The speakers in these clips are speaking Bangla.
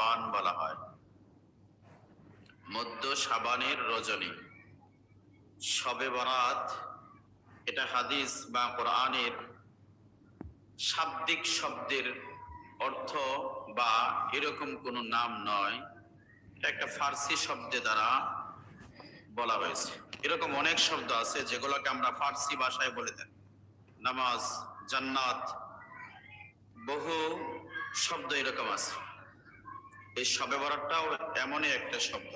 সাবান বলা হয়। মধ্য সাবানের রজনী। শবে বরাত, এটা হাদিস বা কোরআনের শাব্দিক শব্দের অর্থ বা এরকম কোনো নাম নয়। এটা একটা ফার্সি শব্দে দ্বারা বলা হয়েছে। এরকম অনেক শব্দ আছে যেগুলোকে আমরা ফার্সি ভাষায় বলে থাকি। নামাজ, জান্নাত, বহু শব্দ এরকম আছে। এই বরাতটাও এমনই একটা শব্দ।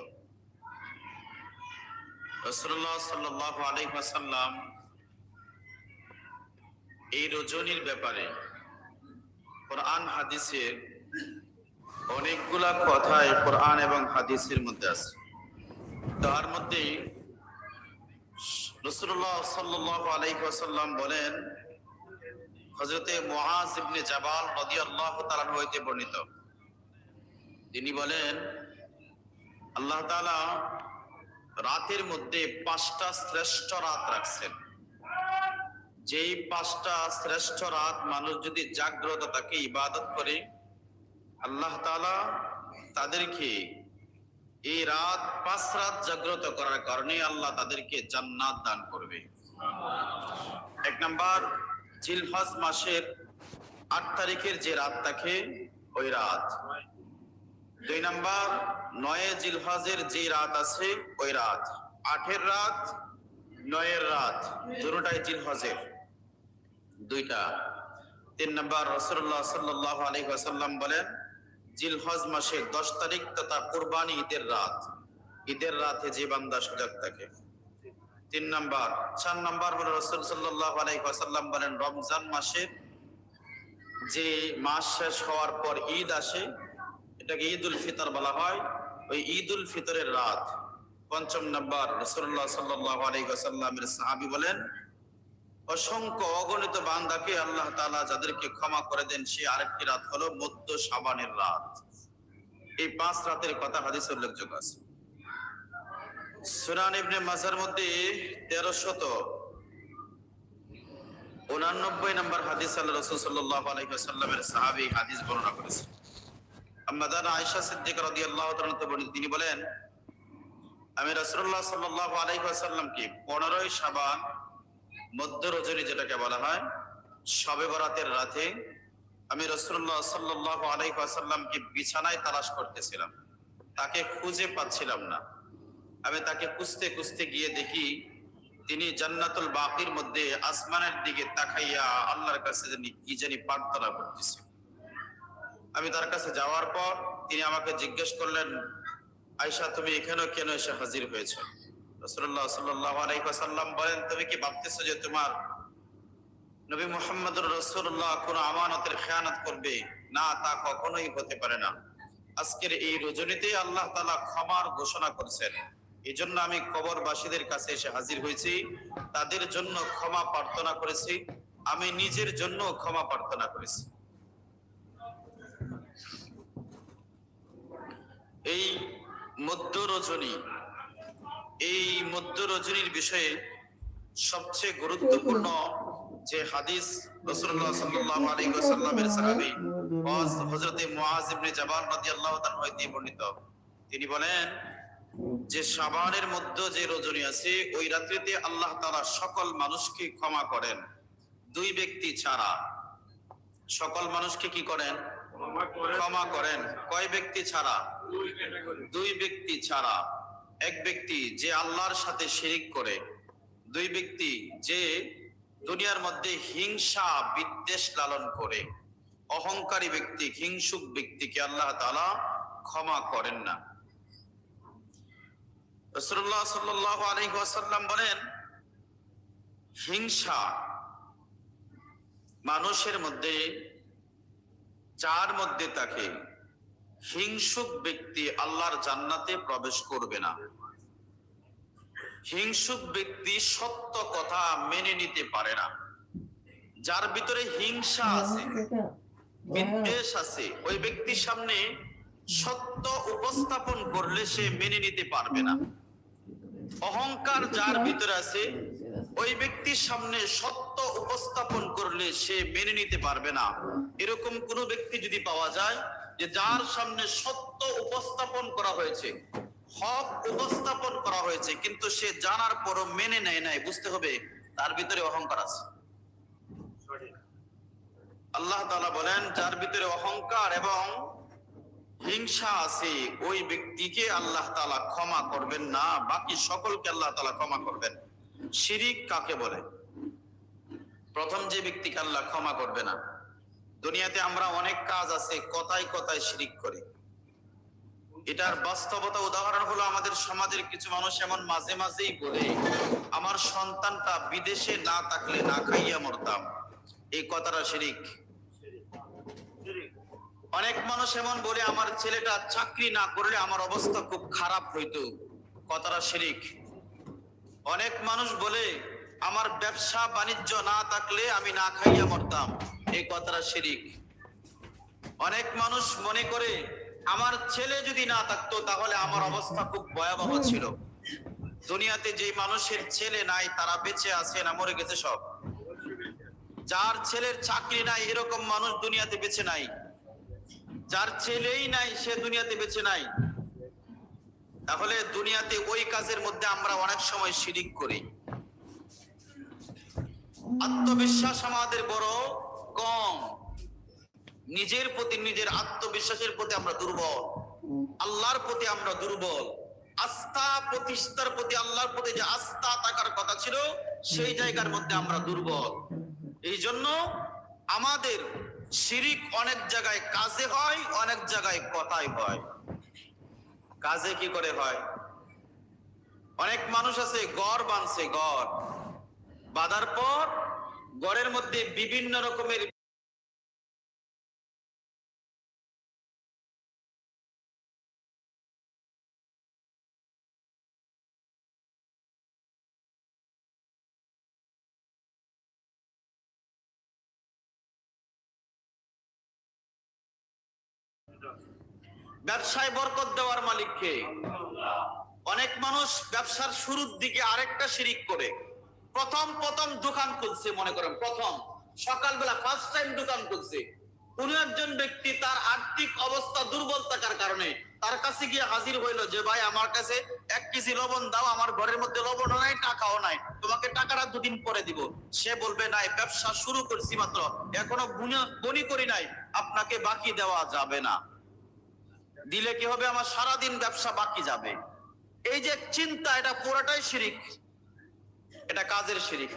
এই রজনীর ব্যাপারে কোরআন হাদিসের অনেকগুলা কথা কোরআন এবং হাদিসের মধ্যে আছে। তার মধ্যে রসুল্লাহ সাল্লাহ আলাইহি ওয়াসাল্লাম বলেন হজরতে মুআজ ইবনে জাবাল রাদিয়াল্লাহু তাআলা হইতে বর্ণিত। তিনি বলেন, আল্লাহ রাতের মধ্যে পাঁচটা শ্রেষ্ঠ রাত রাখছেন। যেই পাঁচটা শ্রেষ্ঠ রাত মানুষ যদি জাগ্রত তাকে ইবাদত করে, আল্লাহ তাআলা তাদেরকে এই রাত, পাঁচ রাত জাগ্রত করার কারণে আল্লাহ তাদেরকে জান্নাত দান করবে। এক নাম্বার জিলহজ মাসের আট তারিখের যে রাত থাকে, ওই রাত দুই নাম্বার, নয় জিলহজের যে রাত আছে, ওই রাত। আটের রাত, নয়ের রাত দুটাই জিলহজের। দুইটা। তিন নাম্বার রসুল্লাহ সাল্লাহ আলী ওয়াসাল্লাম বলেন, জিলহজ মাসের দশ তারিখ তথা কোরবানি ঈদের রাত। ঈদের রাতে যে বান্দা সজাগ থাকে। তিন নাম্বার, চার নাম্বার হলো রসুল সাল্লাহ বলেন, রমজান মাসের যে মাস শেষ হওয়ার পর ঈদ আসে এটাকে ঈদ উল ফিতর বলা হয়। ওই ঈদ উল ফিতরের রাত পঞ্চম নাম্বার রসুল্লাহ সাল্লাহ আলাইসাল্লামের সাহাবি বলেন, অসংখ্য অগণিত বান্দাকে আল্লাহ তালা যাদেরকে ক্ষমা করে দেন, সে আরেকটি রাত হলো মধ্য সাবানের রাত। এই পাঁচ রাতের কথা হাদিস উল্লেখযোগ্য আছে। সুনান ইবনে মাজার মধ্যে তেরো শত উনানব্বই নম্বর হাদিস আল্লাহ রসুল সাল্লাহ আলহিহাসাল্লামের সাহাবি হাদিস বর্ণনা করেছেন। আম্মাদান আয়েশা সিদ্দিক রাদিয়াল্লাহু তাআলা তিনি বলেন, আমি রাসূলুল্লাহ সাল্লাল্লাহু আলাইহি ওয়াসাল্লামকে 15ই শাবান মধ্য রজনী যেটাকে বলা হয় শবে বরাতের রাতে আমি রাসূলুল্লাহ সাল্লাল্লাহু আলাইহি বিছানায় তালাশ করতেছিলাম। তাকে খুঁজে পাচ্ছিলাম না। আমি তাকে খুঁজতে খুঁজতে গিয়ে দেখি তিনি জান্নাতুল বাকির মধ্যে আসমানের দিকে তাকাইয়া আল্লাহর কাছে জানি কি জানি প্রার্থনা করতেছে। আমি তার কাছে যাওয়ার পর তিনি আমাকে জিজ্ঞেস করলেন আয়সা তুমি এখানেও কেন এসে হাজির হয়েছ? রসুল্লাহ সাল্লাহ বলেন, তুমি কি ভাবতেছো যে তোমার নবী মোহাম্মদুর রসুল্লাহ আমানতের খেয়ানত করবে? না, তা কখনোই হতে পারে না। আজকের এই রজনীতে আল্লাহ তালা ক্ষমার ঘোষণা করছেন। এই জন্য আমি কবরবাসীদের কাছে এসে হাজির হয়েছি। তাদের জন্য ক্ষমা প্রার্থনা করেছি। আমি নিজের জন্য ক্ষমা প্রার্থনা করেছি। এই মধ্য রজনী এই মধ্য রজনীর বিষয়ে সবচেয়ে গুরুত্বপূর্ণ যে হাদিস তিনি বলেন, যে সাবানের মধ্যে যে রজনী আছে, ওই রাত্রিতে আল্লাহ তাআলা সকল মানুষকে ক্ষমা করেন, দুই ব্যক্তি ছাড়া। সকল মানুষকে কি করেন? ক্ষমা করেন। কয় ব্যক্তি ছাড়া? দুই ব্যক্তি ছাড়া এক ব্যক্তি যে আল্লাহর সাথে শিরিক করে, দুই ব্যক্তি যে দুনিয়ার মধ্যে হিংসা, বিদ্বেষ লালন করে, অহংকারী ব্যক্তি, হিংসুক ব্যক্তিকে আল্লাহ তাআলা ক্ষমা করেন না। বলেন, হিংসা মানুষের মধ্যে, যার মধ্যে তাকে হিংসুক ব্যক্তি আল্লাহর জান্নাতে প্রবেশ করবে না। হিংসুক ব্যক্তি সত্য কথা মেনে নিতে পারে না। যার ভিতরে হিংসা আছে, বিদ্বেষ আছে, ওই ব্যক্তির সামনে সত্য উপস্থাপন করলে সে মেনে নিতে পারবে না। অহংকার যার ভিতরে আছে, ওই ব্যক্তির সামনে সত্য উপস্থাপন করলে সে মেনে নিতে পারবে না। এরকম কোন ব্যক্তি যদি পাওয়া যায় যে যার সামনে সত্য উপস্থাপন করা হয়েছে, হক উপস্থাপন করা হয়েছে, কিন্তু সে জানার পরও মেনে নেয় নাই, বুঝতে হবে, তার ভিতরে অহংকার আছে। আল্লাহ তাআলা বলেন, যার ভিতরে অহংকার এবং হিংসা আছে, ওই ব্যক্তিকে আল্লাহ তাআলা ক্ষমা করবেন না, বাকি সকলকে আল্লাহ তালা ক্ষমা করবেন। শিরিক কাকে বলে? প্রথম যে ব্যক্তিকে আল্লাহ ক্ষমা করবে না দুনিয়াতে আমরা অনেক কাজ আছে, কথায় কথায় শিরিক করি। এটার বাস্তবতা উদাহরণ হলো আমাদের সমাজের কিছু মানুষ এমন মাঝে মাঝেই বলে, আমার সন্তানটা বিদেশে না থাকলে না খাইয়া মরতাম। এই কথাটা শিরিক। অনেক মানুষ এমন বলে, আমার ছেলেটা চাকরি না করলে আমার অবস্থা খুব খারাপ হইতো। কথাটা শিরিক। অনেক মানুষ বলে, আমার ব্যবসা বাণিজ্য না থাকলে আমি না খাইয়া মরতাম। এই কথাটা শিরিক। অনেক মানুষ মনে করে, আমার ছেলে যদি না থাকতো, তাহলে আমার অবস্থা খুব ভয়াবহ ছিল। দুনিয়াতে যে মানুষের ছেলে নাই, তারা বেঁচে আছে না মরে গেছে সব। যার ছেলের চাকরি নাই, এরকম মানুষ দুনিয়াতে বেঁচে নাই। যার ছেলেই নাই, সে দুনিয়াতে বেঁচে নাই। তাহলে দুনিয়াতে ওই কাজের মধ্যে আমরা অনেক সময় শিরিক করি। আত্মবিশ্বাস আমাদের বড়। কম। নিজের প্রতি, নিজের আত্মবিশ্বাসের প্রতি আমরা দুর্বল। আল্লাহর প্রতি আমরা দুর্বল। আস্থা প্রতিষ্ঠার প্রতি, আল্লাহর প্রতি যে আস্থা থাকার কথা ছিল, সেই জায়গার মধ্যে আমরা দুর্বল। এই জন্য আমাদের শিরিক অনেক জায়গায় কাজে হয়, অনেক জায়গায় কথায় হয়। কাজে কি করে হয়? অনেক মানুষ আছে, গড় বানছে, গড়। বাঁধার পর গড়ের মধ্যে বিভিন্ন রকমের ব্যবসায় বরকত দেওয়ার মালিককে। অনেক মানুষ ব্যবসার শুরুর দিকে আরেকটা শিরিক করে। প্রথম প্রথম দোকান খুলছে, মনে করেন, প্রথম। সকালবেলা ফার্স্ট টাইম দোকান খুলছে। কোন একজন ব্যক্তি তার আর্থিক অবস্থা দুর্বল থাকার কারণে তার কাছে গিয়ে হাজির হইল যে, ভাই, আমার কাছে এক কেজি লবণ দাও, আমার ঘরের মধ্যে লবণও নাই, টাকাও নাই। তোমাকে টাকাটা দুদিন পরে দিব। সে বলবে নাই ব্যবসা শুরু করছি মাত্র। এখনও বনি করি নাই। আপনাকে বাকি দেওয়া যাবে না। দিলে কি হবে? আমার সারাদিন ব্যবসা বাকি যাবে। এই যে চিন্তা, এটা পুরোটাই শিরিক। এটা কাজের শিরিক।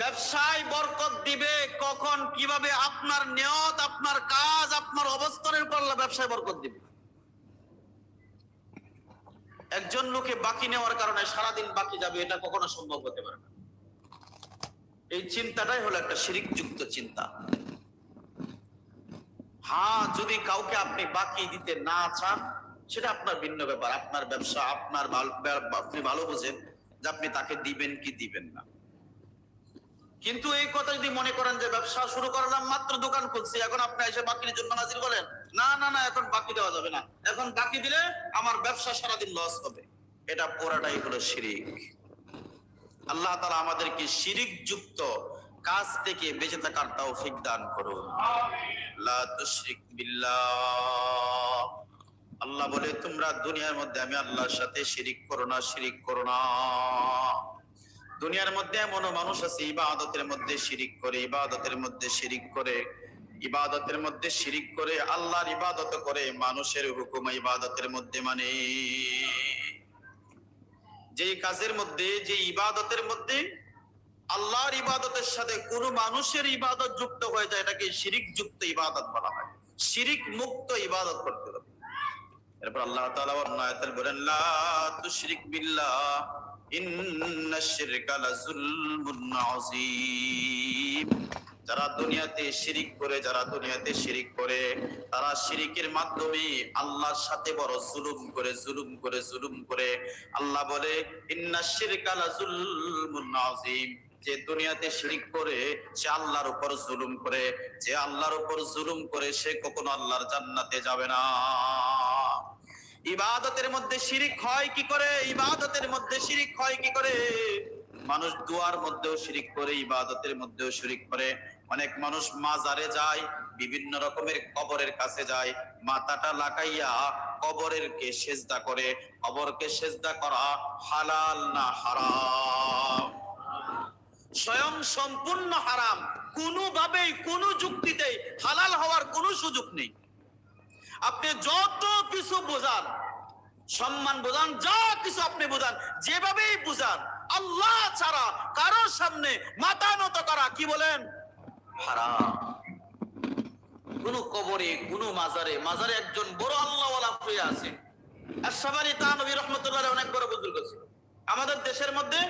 ব্যবসায় বরকত দিবে কখন, কীভাবে আপনার নিয়ত, আপনার কাজ, আপনার অবস্থানের উপর ব্যবসায় বরকত দিবে। একজন লোকে বাকি নেওয়ার কারণে সারাদিন বাকি যাবে, এটা কখনো সম্ভব হতে পারে না। এই চিন্তাটাই হলো একটা শিরিক যুক্ত চিন্তা। হ্যাঁ যদি কাউকে আপনি বাকি দিতে না চান, সেটা আপনার ভিন্ন ব্যাপার। আপনার ব্যবসা, আপনার আপনি ভালো বোঝেন। যে আপনি তাকে দিবেন কি দিবেন না। কিন্তু এই কথা যদি মনে করেন যে ব্যবসা শুরু করলাম মাত্র দোকান খুলছি এখন আপনি এসে বাকির জন্য হাজির করেন না না না এখন বাকি দেওয়া যাবে না। এখন বাকি দিলে আমার ব্যবসা সারাদিন লস হবে। এটা পুরাটাই হলো শিরিক। আল্লাহ তালা আমাদেরকে শিরিক যুক্ত কাজ থেকে বেঁচে থাকার তৌফিক দান করুন। লা তুশরিক বিল্লাহ। আল্লাহ বলে, তোমরা দুনিয়ার মধ্যে আমি আল্লাহর সাথে শিরিক করো না, শিরিক করো না। দুনিয়ার মধ্যে এমনও মানুষ আছে, ইবাদতের মধ্যে শিরিক করে, ইবাদতের মধ্যে শিরিক করে, ইবাদতের মধ্যে শিরিক করে, আল্লাহর ইবাদত করে, মানুষের হুকুম ইবাদতের মধ্যে মানে। যে কাজের মধ্যে যে ইবাদতের মধ্যে আল্লাহর ইবাদতের সাথে কোন মানুষের ইবাদত যুক্ত হয়ে যায়, এটাকে শিরিক যুক্ত ইবাদত বলা হয়। শিরিক মুক্ত ইবাদত করতে হবে। এরপর আল্লাহ তাআলা বলেন, লা তুশরিক বিল্লাহ ইন্নাশ শিরকা লাযুলমুন আযীম। যারা দুনিয়াতে শিরিক করে, যারা দুনিয়াতে শিরিক করে, তারা শিরিকের মাধ্যমে আল্লাহর সাথে বড় জুলুম করে জুলুম করে জুলুম করে। আল্লাহ বলে ইন্নাশ শিরকা লাযুলমুন আযীম। যে দুনিয়াতে শিরিক করে, সে আল্লাহর উপর জুলুম করে, যে আল্লাহর উপর জুলুম করে, সে কখনো আল্লাহর জান্নাতে যাবে না। ইবাদতের মধ্যে শিরিক হয় কি করে? ইবাদতের মধ্যে শিরিক হয় কি করে? মানুষ দুয়ার মধ্যেও শিরিক করে, ইবাদতের মধ্যেও শিরিক করে। অনেক মানুষ মাজারে যায়, বিভিন্ন রকমের কবরের কাছে যায়, মাথাটা লাগাইয়া কবরের কে সেজদা করে। কবরকে সেজদা করা হালাল না হারাম? স্বয়ং সম্পূর্ণ হারাম। কোনোভাবেই, কোনো যুক্তিতেই হালাল হওয়ার কোনো সুযোগ নেই। আপনি যত কিছু বোঝান সম্মান বোঝান, যা কিছু আপনি বোঝান, যেভাবেই বোঝান, আল্লাহ ছাড়া কারোর সামনে মাথা নত করা কি বলেন? হারাম। কোন কবরে, কোন মাজারে মাজারে একজন বড় আল্লাহওয়ালা হয়ে আছে। আশরাফ তানবী রহমতুল্লাহ অনেক বড় বুজুর্গ আমাদের দেশের মধ্যে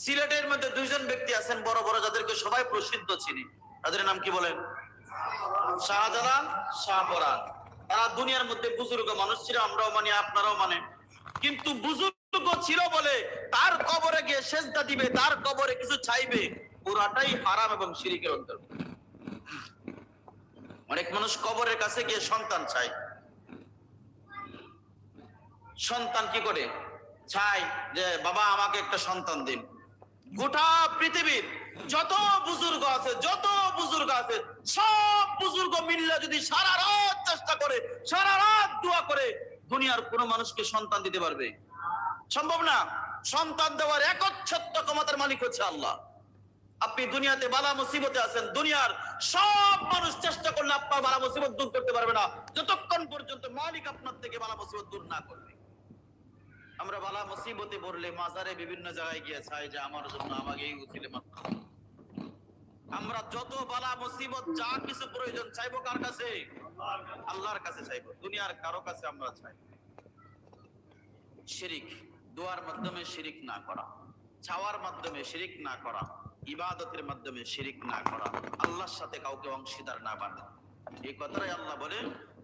সিলেটের মধ্যে দুইজন ব্যক্তি আছেন, বড় বড়, যাদেরকে সবাই প্রসিদ্ধ চিনি। তাদের নাম কি বলেন? শাহজালাল শাহপরান তারা দুনিয়ার মধ্যে বুজুর্গ মানুষ ছিল, আমরাও মানি, আপনারাও মানে কিন্তু বুজুর্গ ছিল বলে তার কবরে গিয়ে সেজদা দিবে, তার কবরে কিছু চাইবে, পুরাটাই হারাম এবং শিরিকের অন্তর্গত অনেক মানুষ কবরের কাছে গিয়ে সন্তান চায়। সন্তান কি করে? চাই যে, বাবা, আমাকে একটা সন্তান দিন। গোটা পৃথিবীর যত বুজুর্গ আছে, যত বুজুর্গ আছে, সব বুজুর্গ মিললে যদি সারা রাত চেষ্টা করে, সারা রাত দোয়া করে, দুনিয়ার কোনো মানুষকে সন্তান দিতে পারবে? সম্ভব না। সন্তান দেওয়ার একচ্ছত্র ক্ষমতার মালিক হচ্ছে আল্লাহ। আপনি দুনিয়াতে বালা মুসিবতে আছেন, দুনিয়ার সব মানুষ চেষ্টা করলে আপনার বালা মুসিবত দূর করতে পারবে না। যতক্ষণ পর্যন্ত মালিক আপনার থেকে বালা মুসিবত দূর না করবে আমরা বালা মুসিবতে পড়লে মাজারে বিভিন্ন জায়গায় গিয়ে চাই যে আমার জন্য আমাকে এই উচিলে আমরা যত বালা মুসিবত যা কিছু প্রয়োজন চাইব কার কাছে? আল্লাহর কাছে চাইব। দুনিয়ার কারও কাছে আমরা চাই শিরিক, দোয়ার মাধ্যমে শিরিক না করা, চাওয়ার মাধ্যমে শিরিক না করা, ইবাদতের মাধ্যমে শিরিক না করা, আল্লাহর সাথে কাউকে অংশীদার না বানা এই কথাটাই আল্লাহ বলে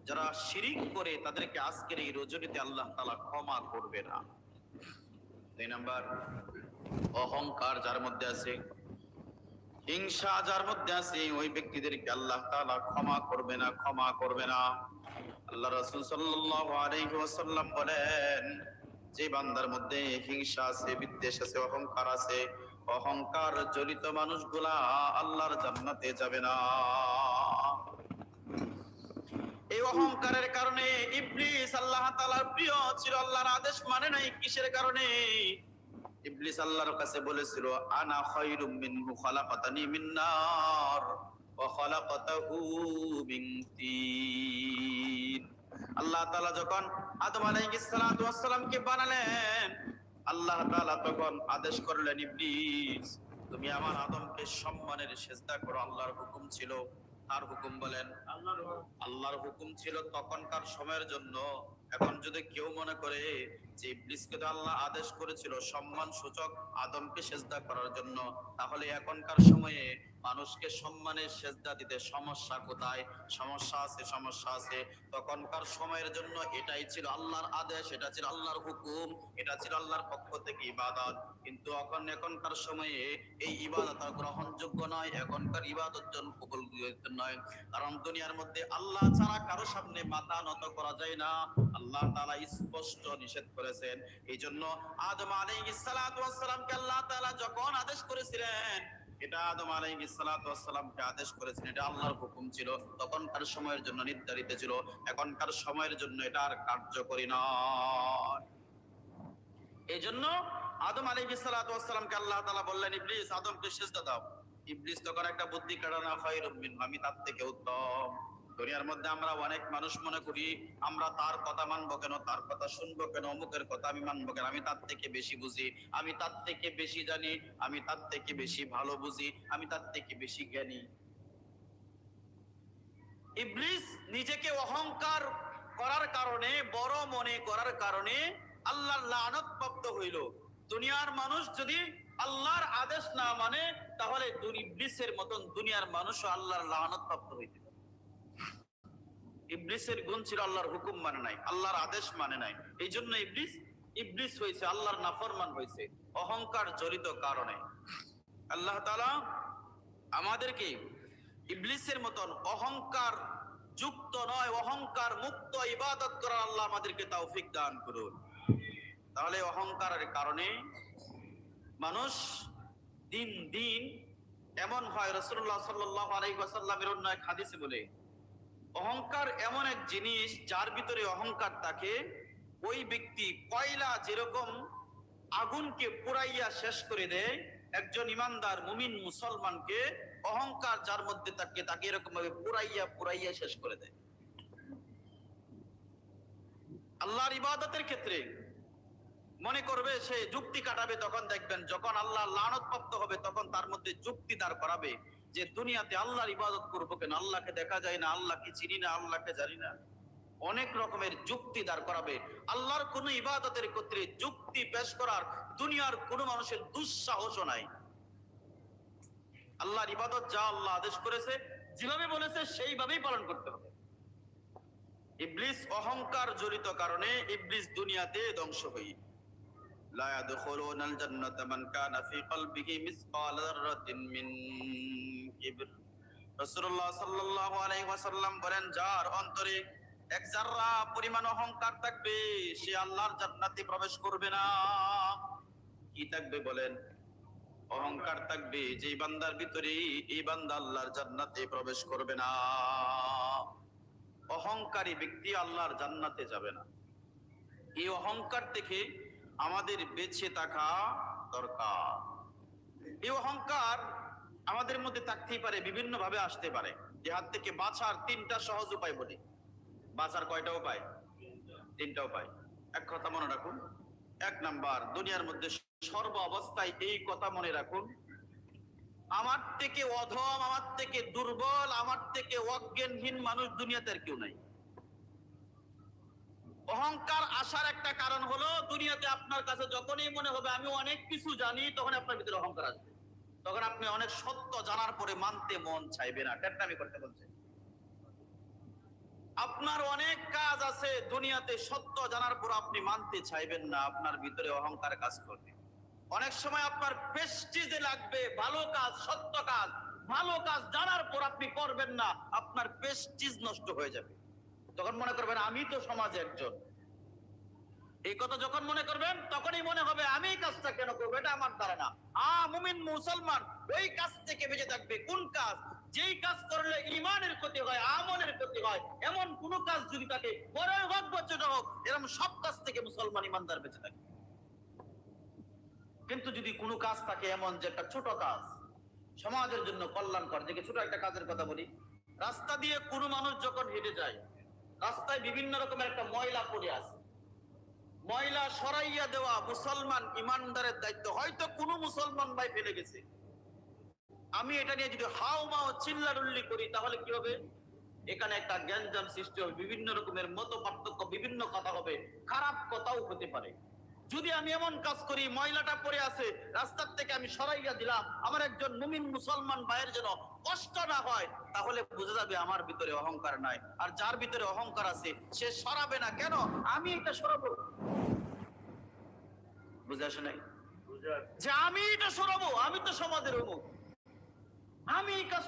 যারা শিরিক করে তাদেরকে আজকের এই রজনীতে আল্লাহ তালা ক্ষমা করবে না। দুই নাম্বার, অহংকার যার মধ্যে আছে, হিংসা যার মধ্যে আছে, ওই ব্যক্তিদেরকে আল্লাহ তাআলা ক্ষমা করবে না, ক্ষমা করবে না। আল্লাহ রাসূল ওয়াসাল্লাম বলেন, যে বান্দার মধ্যে হিংসা আছে, বিদ্বেষ আছে, অহংকার আছে অহংকার জড়িত মানুষগুলা আল্লাহর জান্নাতে যাবে না। এই অহংকারের কারণে ইবলিস আল্লাহ তাআলার প্রিয় ছিল, আল্লাহর আদেশ মানে নাই কিসের কারণে? ইবলিস আল্লাহর কাছে বলেছিল, আনা খায়রুম মিনহু খালাকাতানি মিন নার ওয়া খালাকাতাহু মিন তিন। আল্লাহ তাআলা যখন আদম আলাইহিস সালাতু বানালেন, আল্লাহ তাআলা তখন আদেশ করলেন, ইবলিস, তুমি আমার আদমকে সম্মানের সেজদা করো, আল্লাহর হুকুম ছিল আর হুকুম বলেন। আল্লাহর হুকুম ছিল তখনকার সময়ের জন্য। এখন যদি কেউ মনে করে যে ইবলিসকে তো আল্লাহ আদেশ করেছিল সম্মান সূচক আদমকে সেজদা করার জন্য, তাহলে এখনকার সময়ে মানুষকে সম্মানের সেজদা দিতে সমস্যা কোথায়? সমস্যা আছে সমস্যা আছে। তখনকার সময়ের জন্য এটাই ছিল আল্লাহর আদেশ, এটা ছিল আল্লাহর হুকুম, এটা ছিল আল্লাহর পক্ষ থেকে ইবাদত। কিন্তু এখন এখনকার সময়ে এই ইবাদত আর গ্রহণযোগ্য নয়, এখনকার ইবাদত কবুল নয়। কারণ দুনিয়ার মধ্যে আল্লাহ ছাড়া কারও সামনে মাথা নত করা যায় না। আল্লাহ তাআলা স্পষ্ট নিষেধ করেছেন। এই জন্য আদম আলাইহিস সালাতু সালামকে আল্লাহ তাআলা যখন আদেশ করেছিলেন, এটা আদম আলাইহিস সালাতু সালামকে আদেশ করেছেন, এটা আল্লাহর হুকুম ছিল। তখনকার সময়ের জন্য নির্ধারিত ছিল। এখনকার সময়ের জন্য এটা আর কার্যকরী নয়। এই জন্য আদম সালাতু সালামকে আল্লাহ তাআলা বললেন, ইবলিস, আদমকে সিজদা দাও। ইবলিস তখন একটা বুদ্ধি কাটানা, খায়রুম মিন আমি তার থেকে উত্তম। দুনিয়ার মধ্যে আমরা অনেক মানুষ মনে করি, আমরা তার কথা মানবো কেন, তার কথা শুনব কেন, অমুকের কথা আমি মানবো কেন, আমি তার থেকে বেশি বুঝি, আমি তার থেকে বেশি জানি, আমি তার থেকে বেশি ভালো বুঝি, আমি তার থেকে বেশি জ্ঞানী। ইবলিস নিজেকে অহংকার করার কারণে, বড় মনে করার কারণে আল্লাহর লানত প্রাপ্ত হইল। দুনিয়ার মানুষ যদি আল্লাহর আদেশ না মানে তাহলে ইবলিসের মতন দুনিয়ার মানুষও আল্লাহর লানত প্রাপ্ত হইতে। ইবলিসের গুণ ছিল আল্লাহর হুকুম মানে নাই, আল্লাহর আদেশ মানে নাই। এই জন্য ইবলিস ইবলিস হয়েছে, আল্লাহর নাফরমান হয়েছে, অহংকার জড়িত কারণে। আল্লাহ তাআলা আমাদেরকে ইবলিসের মতন অহংকার যুক্ত নয়, অহংকার মুক্ত ইবাদত করার আল্লাহ আমাদেরকে তৌফিক দান করুন। তাহলে অহংকারের কারণে মানুষ দিন দিন এমন হয়, রাসূলুল্লাহ সাল্লাল্লাহু আলাইহি ওয়াসাল্লামের অন্য এক বলে, অহংকার এমন এক জিনিস যার ভিতরে অহংকার থাকে, ওই ব্যক্তি কয়লা যেরকম আগুনকে পুরাইয়া শেষ করে দেয়, একজন ইমানদার মুমিন মুসলমানকে অহংকার যার মধ্যে থাকে, তাকে এরকম ভাবে পুরাইয়া পুরাইয়া শেষ করে দেয়। আল্লাহর ইবাদতের ক্ষেত্রে মনে করবে, সে যুক্তি কাটাবে তখন দেখবেন, যখন আল্লাহ লানতপ্রাপ্ত হবে, তখন তার মধ্যে যুক্তি দাঁড় করাবে যে দুনিয়াতে আল্লাহর ইবাদত করব কেন? আল্লাহকে দেখা যায় না, আল্লাহকে চিনি না, আল্লাহকে জানি না। অনেক রকমের যুক্তি দাঁড় করাবে। আল্লাহর কোন ইবাদতের ক্ষেত্রে যুক্তি পেশ করার দুনিয়ার কোন মানুষের দুঃসাহসও নাই। আল্লাহর ইবাদত যা আল্লাহ আদেশ করেছে, যেভাবে বলেছে, সেইভাবেই পালন করতে হবে। ইবলিস অহংকার জড়িত কারণে ইবলিস দুনিয়াতে ধ্বংস হই লা ইয়াদখুলুনাল জান্নাতা মান কানা ফি কলবিহি মিসকাল যাররাতিন মিন কিবর রাসূলুল্লাহ সাল্লাল্লাহু আলাইহি ওয়াসাল্লাম বলেন, যার অন্তরে এক জাররা পরিমাণ অহংকার থাকবে, সে আল্লাহর জান্নাতে প্রবেশ করবে না। কি থাকবে বলেন? অহংকার থাকবে যে বান্দার ভিতরে এই বান্দা আল্লাহর জান্নাতে প্রবেশ করবে না। অহংকারী ব্যক্তি আল্লাহর জান্নাতে যাবে না। এই অহংকার থেকে আমাদের বেঁচে থাকা দরকার। এই অহংকার আমাদের মধ্যে থাকতেই পারে বিভিন্ন ভাবে আসতে পারে। যে হাত থেকে বাঁচার তিনটা সহজ উপায় বলি। বাঁচার কয়টা উপায়? তিনটা উপায়। এক কথা মনে রাখুন। এক নাম্বার, দুনিয়ার মধ্যে সর্ব অবস্থায় এই কথা মনে রাখুন। আমার থেকে অধম, আমার থেকে দুর্বল, আমার থেকে অজ্ঞানহীন মানুষ দুনিয়াতে আর কেউ নাই। অহংকার আসার একটা কারণ হলো, দুনিয়াতে আপনার কাছে যখনই মনে হবে, আমি অনেক কিছু জানি, তখন আপনার ভিতরে অহংকার আসবে। তখন আপনি অনেক সত্য জানার পরে মানতে মন চাইবে না। টেট্টামি করতে বলছে। আপনার অনেক কাজ আছে, দুনিয়াতে সত্য জানার পর আপনি মানতে চাইবেন না, আপনার ভিতরে অহংকার কাজ করবে। অনেক সময় আপনার প্রেস্টিজে লাগবে, ভালো কাজ, সত্য কাজ, ভালো কাজ জানার পর আপনি করবেন না, আপনার প্রেস্টিজ নষ্ট হয়ে যাবে। তখন মনে করবেন, আমি তো সমাজে একজন। এই কথা যখন মনে করবেন, তখনই মনে হবে, আমি কাজটা কেন করব? এটা আমার দ্বারা না আ, মুমিন মুসলমান, ওই কাজ থেকে বেঁচে থাকবে। কোন কাজ? যেই কাজ করলে ইমানের ক্ষতি হয়, আমলের ক্ষতি হয়, এমন কোন কাজ যদি থাকে বড় হোক হোক এরকম সব কাজ থেকে মুসলমান ইমানদার বেঁচে থাকে কিন্তু যদি কোনো কাজ থাকে এমন যে একটা ছোট কাজ, সমাজের জন্য কল্যাণকর, যে ছোট একটা কাজের কথা বলি, রাস্তা দিয়ে কোনো মানুষ যখন হেঁটে যায়, রাস্তায় বিভিন্ন রকমের একটা ময়লা পড়ে আছে ময়লা সরাইয়া দেওয়া মুসলমান ইমানদারের দায়িত্ব। হয়তো কোনো মুসলমান ভাই ফেলে গেছে। আমি এটা নিয়ে যদি হাও মাও চিল্লাডুল্লি করি, তাহলে কি হবে? এখানে একটা জ্ঞানজাম সৃষ্টি হবে, বিভিন্ন রকমের মত পার্থক্য, বিভিন্ন কথা হবে, খারাপ কথাও হতে পারে। যদি আমি এমন কাজ করি, ময়লাটা পড়ে আছে, রাস্তার থেকে আমি সরাইয়া দিলাম, আমার একজন মুমিন মুসলমান ভাইয়ের জন্য কষ্ট না হয়, তাহলে বোঝা যাবে আমার ভিতরে অহংকার নাই। আর যার ভিতরে অহংকার আছে, সে সরাবে না। কেন? আমি এটা সরাবো। বুঝে আসে নাই? যে আমি এটা সরাবো আমি তো সমাজের অমুক। আমি এই কাজটা